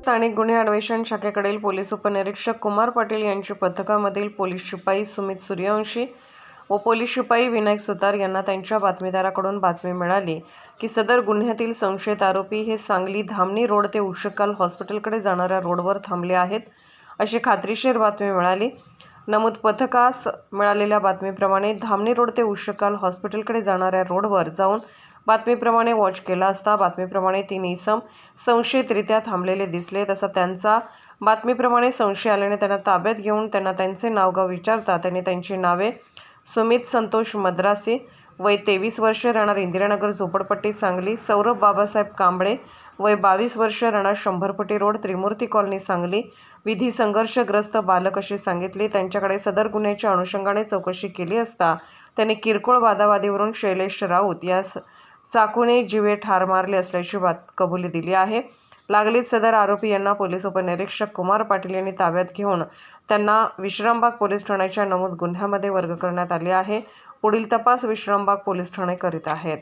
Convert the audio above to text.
स्थानिक गुन्हे अन्वेषण शाखेकडील पोलीस उपनिरीक्षक कुमार पाटील यांची पथकामधील पोलीस शिपाई सुमित सूर्यवंशी व पोलीस शिपाई विनायक सुतार यांना त्यांच्या बातमीदाराकडून बातमी मिळाली की सदर गुन्ह्यातील संशयित आरोपी हे सांगली धामणी रोड ते उशकाल हॉस्पिटलकडे जाणाऱ्या रोडवर थांबले आहेत अशी खात्रीशीर बातमी मिळाली. नमूद पथकास मिळालेल्या बातमीप्रमाणे धामणी रोड ते उशकाल हॉस्पिटलकडे जाणाऱ्या रोडवर जाऊन बातमीप्रमाणे वॉच केला असता बातमीप्रमाणे तीन इसम संशयितरित्या थांबलेले दिसले. तसा त्यांचा बातमीप्रमाणे संशय आल्याने त्यांना ताब्यात घेऊन त्यांना त्यांचे नावगाव विचारता त्यांनी त्यांची नावे सुमित संतोष मद्रासी वय तेवीस वर्ष राहणार इंदिरानगर झोपडपट्टी सांगली सौरभ बाबासाहेब कांबळे वय बावीस वर्ष राहणार शंभरपटी रोड त्रिमूर्ती कॉलनी सांगली. विधी संघर्षग्रस्त बालक असे सांगितले. त्यांच्याकडे सदर गुन्ह्याच्या अनुषंगाने चौकशी केली असता त्यांनी किरकोळ वादावादीवरून शैलेश राऊत यास चाकूने जिवे ठार मारले असल्याची बात कबुली दिली आहे. लागलीच सदर आरोपी यांना पोलीस उपनिरीक्षक कुमार पाटील यांनी ताब्यात घेऊन त्यांना विश्रामबाग पोलीस ठाण्याच्या नमूद गुन्ह्यामध्ये वर्ग करण्यात आले आहे. पुढील तपास विश्रामबाग पोलीस ठाणे करीत आहेत.